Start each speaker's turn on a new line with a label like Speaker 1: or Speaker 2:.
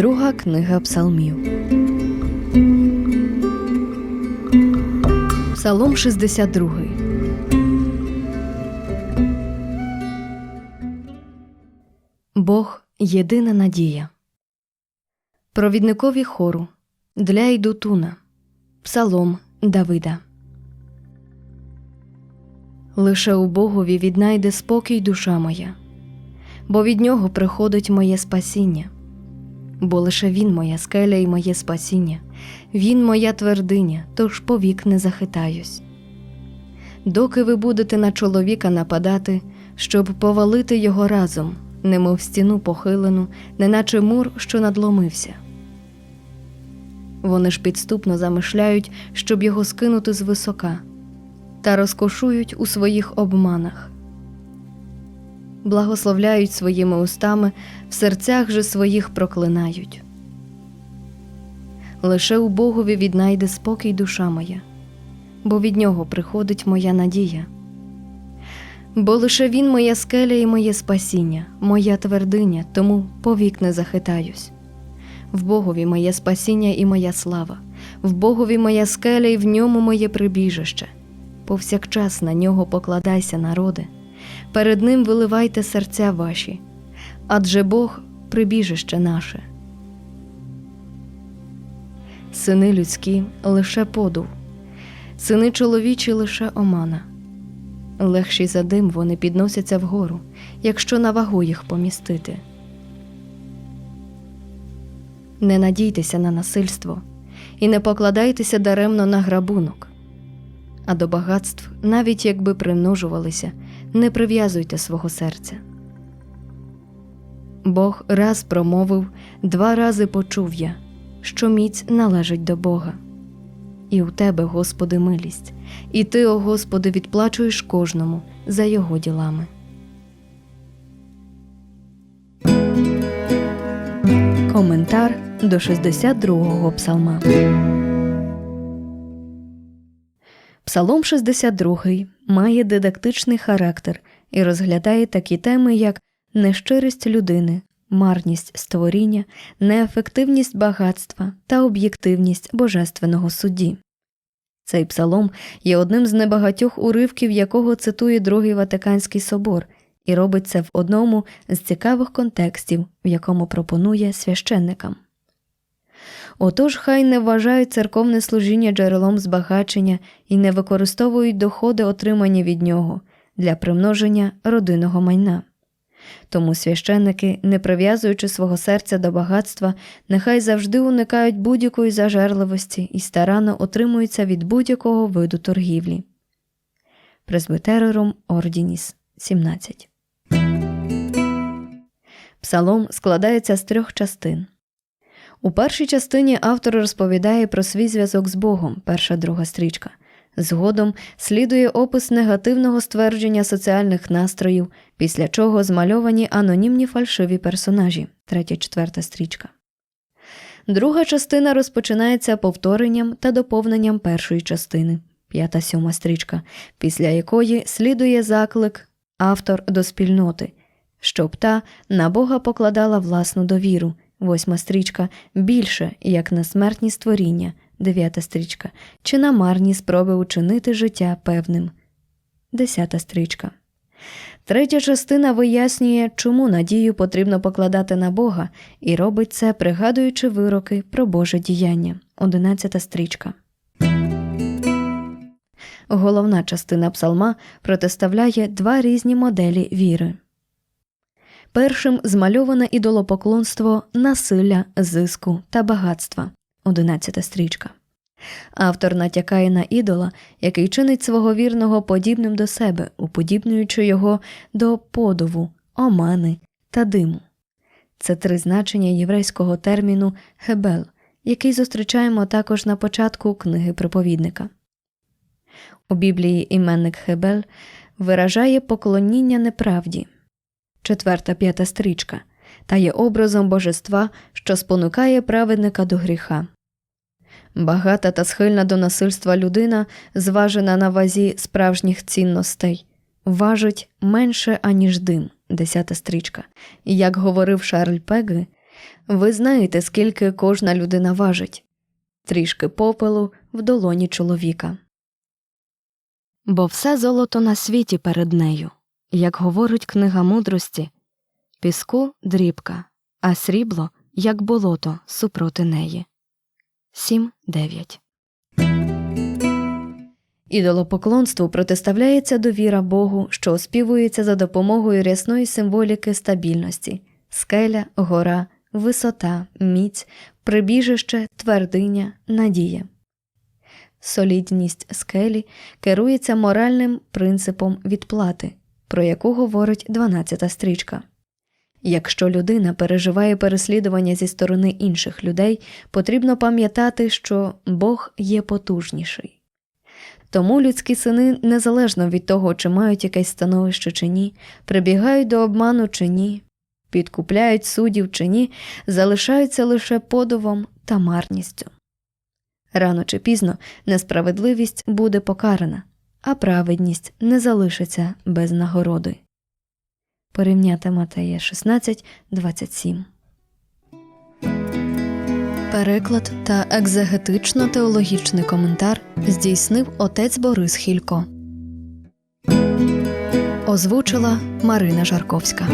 Speaker 1: Друга книга Псалмів. Псалом 62. Бог єдина надія. Провідникові хору для Ідутуна. Псалом Давида. Лише у Богові віднайде спокій душа моя, бо від нього приходить моє спасіння, бо лише Він моя скеля і моє спасіння, Він моя твердиня, тож повік не захитаюсь. Доки ви будете на чоловіка нападати, щоб повалити його разом, немов стіну похилену, неначе мур, що надломився. Вони ж підступно замишляють, щоб його скинути з висока, та розкошують у своїх обманах. Благословляють своїми устами, в серцях же своїх проклинають. Лише у Богові віднайде спокій душа моя, бо від нього приходить моя надія. Бо лише він моя скеля і моє спасіння, моя твердиня, тому повік не захитаюсь. В Богові моє спасіння і моя слава, в Богові моя скеля і в ньому моє прибіжище. Повсякчас на нього покладайся, народи, перед ним виливайте серця ваші, адже Бог прибіжище наше. Сини людські лише подув, сини чоловічі лише омана. Легші за дим вони підносяться вгору, якщо на вагу їх помістити. Не надійтеся на насильство і не покладайтеся даремно на грабунок. А до багатств, навіть якби примножувалися, не прив'язуйте свого серця. Бог раз промовив, два рази почув я, що міць належить до Бога. І у тебе, Господи, милість, і ти, о Господи, відплачуєш кожному за його ділами. Коментар до 62-го псалма. Псалом 62 має дидактичний характер і розглядає такі теми, як нещирість людини, марність створіння, неефективність багатства та об'єктивність божественного судді. Цей псалом є одним з небагатьох уривків, якого цитує Другий Ватиканський собор, і робить це в одному з цікавих контекстів, в якому пропонує священникам. Отож, хай не вважають церковне служіння джерелом збагачення і не використовують доходи, отримані від нього, для примноження родинного майна. Тому священники, не прив'язуючи свого серця до багатства, нехай завжди уникають будь-якої зажерливості і старанно отримуються від будь-якого виду торгівлі. Презбитерорум Ордініс 17 Псалом складається з трьох частин. У першій частині автор розповідає про свій зв'язок з Богом, перша друга стрічка. Згодом слідує опис негативного ствердження соціальних настроїв, після чого змальовані анонімні фальшиві персонажі, третя четверта стрічка. Друга частина розпочинається повторенням та доповненням першої частини, п'ята сьома стрічка, після якої слідує заклик автор до спільноти, щоб та на Бога покладала власну довіру. Восьма стрічка більше як на смертні створіння, дев'ята стрічка, чи на марні спроби учинити життя певним. Десята стрічка. Третя частина вияснює, чому надію потрібно покладати на Бога, і робить це, пригадуючи вироки про Боже діяння. Одинадцята стрічка. Головна частина псалма протиставляє два різні моделі віри. Першим змальоване ідолопоклонство насилля, зиску та багатства. Одинадцята стрічка. Автор натякає на ідола, який чинить свого вірного подібним до себе, уподібнюючи його до подову, омани та диму. Це три значення єврейського терміну гебел, який зустрічаємо також на початку книги проповідника. У Біблії іменник Хебель виражає поклоніння неправді четверта п'ята стрічка, та є образом божества, що спонукає праведника до гріха. Багата та схильна до насильства людина, зважена на вазі справжніх цінностей, важить менше, аніж дим, десята стрічка. І як говорив Шарль Пеги, Ви знаєте, скільки кожна людина важить трішки попелу в долоні чоловіка. Бо все золото на світі перед нею, як говорить книга мудрості, піску дрібка, а срібло, як болото, супроти неї. 7.9 Ідолопоклонству протиставляється довіра Богу, що оспівується за допомогою рясної символіки стабільності скеля, гора, висота, міць, прибіжище, твердиня, надія. Солідність скелі керується моральним принципом відплати, про яку говорить 12 стрічка. Якщо людина переживає переслідування зі сторони інших людей, потрібно пам'ятати, що Бог є потужніший. Тому людські сини, незалежно від того, чи мають якесь становище чи ні, прибігають до обману чи ні, підкупляють суддів чи ні, залишаються лише подувом та марністю. Рано чи пізно несправедливість буде покарана, а праведність не залишиться без нагороди. Порівняти Матея 16, 27. Переклад та екзегетично-теологічний коментар здійснив отець Борис Хілько. Озвучила Марина Жарковська.